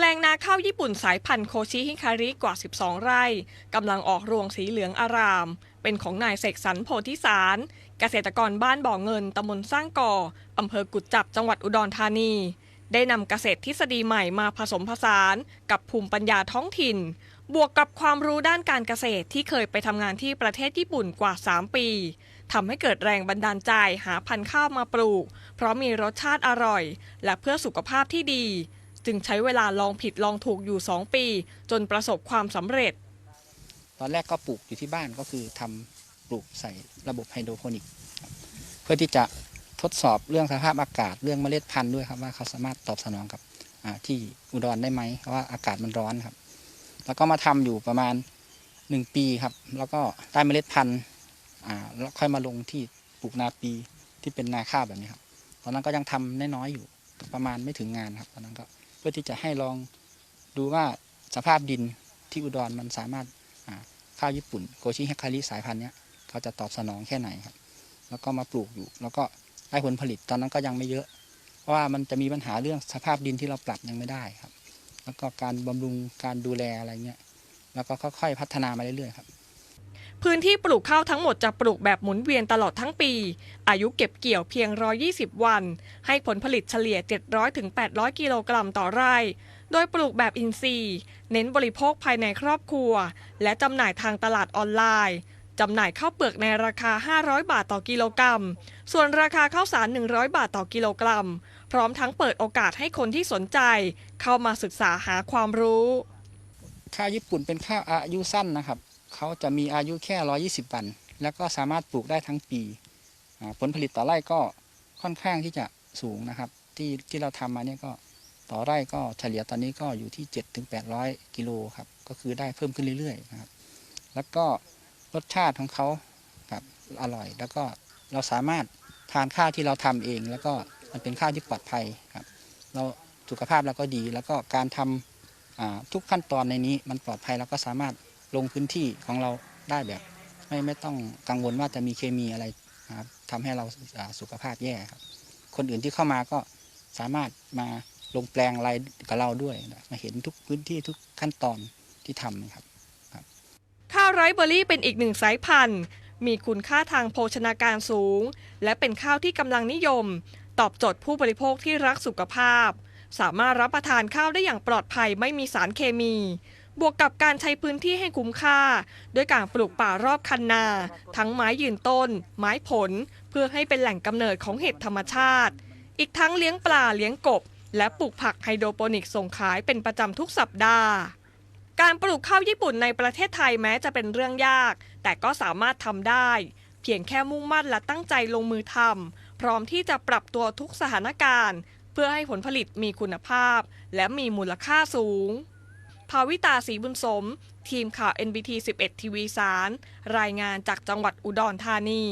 แปลงนาข้าวญี่ปุ่นสายพันธุ์โคชิฮิคาริกว่า 12 ไร่กำลังออกรวงสีเหลืองอาราม เป็นของนายเสกสรรโพธิสาร เกษตรกรบ้านบ่อเงินตำบลสร้างก่ออำเภอกุดจับจังหวัดอุดรธานี ได้นำเกษตรทฤษฎีใหม่มาผสมผสานกับภูมิปัญญาท้องถิ่น บวกกับความรู้ด้านการเกษตรที่เคยไปทำงานที่ประเทศญี่ปุ่นกว่า 3 ปีทำให้เกิดแรงบันดาลใจหาพันธุ์ข้าวมาปลูก เพราะมีรสชาติอร่อย และเพื่อสุขภาพที่ดี จึงใช้เวลาลองผิดลองถูกอยู่ 2 ปี จนประสบความสำเร็จ ตอนแรกก็ปลูกอยู่ที่บ้านก็คือทำปลูกใส่ระบบไฮโดรโปนิกเพื่อที่จะทดสอบเรื่องสภาพอากาศเรื่องเมล็ดพันธุ์ด้วยครับว่าเขาสามารถตอบสนองกับที่อุดรได้ไหมเพราะว่าอากาศมันร้อนครับ แล้วก็มาทำอยู่ประมาณ 1 ปีครับ แล้วก็ได้เมล็ดพันธุ์อ่าแล้วค่อยมาลงที่ปลูกนาปีที่เป็นนาข้าวแบบนี้ครับตอนนั้นก็ยังทำน้อยๆอยู่ประมาณไม่ถึงงานครับตอนนั้นก็ เพื่อที่จะให้ลองดูว่าสภาพดินที่อุดรมันสามารถข้าวญี่ปุ่นโกชิเฮคาริสายพันธุ์เนี้ยเขาจะตอบสนองแค่ไหนครับ แล้วก็มาปลูกอยู่ แล้วก็ได้ผลผลิตตอนนั้นก็ยังไม่เยอะ เพราะว่ามันจะมีปัญหาเรื่องสภาพดินที่เราปรับยังไม่ได้ครับ แล้วก็การบำรุงการดูแลอะไรเงี้ย แล้วก็ค่อยๆพัฒนามาเรื่อยๆครับ พื้นที่ปลูกข้าวทั้งหมดจะปลูกแบบหมุนเวียนตลอดทั้งปี อายุเก็บเกี่ยวเพียง 120 วัน ให้ผลผลิตเฉลี่ย 700ถึง800 กิโลกรัมต่อไร่ โดยปลูกแบบอินทรีย์ เน้นบริโภคภายในครอบครัว และจำหน่ายทางตลาดออนไลน์จำหน่ายข้าวเปลือกในราคา 500 บาทต่อกิโลกรัม ส่วนราคาข้าวสาร 100 บาทต่อกิโลกรัม พร้อมทั้งเปิดโอกาสให้คนที่สนใจ เข้ามาศึกษาหาความรู้ ข้าวญี่ปุ่นเป็นข้าวอายุสั้นนะครับ เขาจะมีอายุแค่ 120 วัน แล้วก็สามารถปลูกได้ทั้งปีผลผลิตต่อไร่ก็ค่อนข้างที่จะสูงนะครับ ที่ที่เราทำมาเนี่ยก็ต่อไร่ก็เฉลี่ยตอนนี้ก็อยู่ที่7-800ถึง800 กิโลครับก็คือได้เพิ่มขึ้นเรื่อยๆนะครับ แล้วก็รสชาติของเขาครับอร่อย แล้วก็เราสามารถทานข้าวที่เราทำเอง แล้วก็มันเป็นข้าวที่ปลอดภัยครับ เราสุขภาพเราก็ดี แล้วก็การทำอ่าทุกขั้นตอนในนี้มันปลอดภัยแล้วก็สามารถ ลงพื้นที่ของเราได้แบบ ไม่ไม่ต้องกังวลว่าจะมีเคมีอะไรนะครับทำให้เราสุขภาพแย่ครับ คนอื่นที่เข้ามาก็สามารถมาลงแปลงอะไรกับเราด้วยมาเห็นทุกพื้นที่ทุกขั้นตอนที่ทำนะครับข้าวไรเบอร์รี่เป็นอีกหนึ่งสายพันธุ์ มีคุณค่าทางโภชนาการสูง และเป็นข้าวที่กำลังนิยม ตอบโจทย์ผู้บริโภคที่รักสุขภาพ สามารถรับประทานข้าวได้อย่างปลอดภัยไม่มีสารเคมี บวกกับการใช้พื้นที่ให้คุ้มค่า ด้วยการปลูกป่ารอบคันนา ทั้งไม้ยืนต้น ไม้ผล เพื่อให้เป็นแหล่งกำเนิดของเห็ดธรรมชาติ อีกทั้งเลี้ยงปลาเลี้ยงกบ และปลูกผักไฮโดรโปนิกส่งขายเป็นประจำทุกสัปดาห์ การปลูกข้าวญี่ปุ่นในประเทศไทยแม้จะเป็นเรื่องยาก แต่ก็สามารถทำได้ เพียงแค่มุ่งมั่นและตั้งใจลงมือทำพร้อมที่จะปรับตัวทุกสถานการณ์ เพื่อให้ผลผลิตมีคุณภาพ และมีมูลค่าสูง ภาวิตาศรีบุญสม ทีมข่าว NBT 11 ทีวีสารรายงานจากจังหวัดอุดรธานี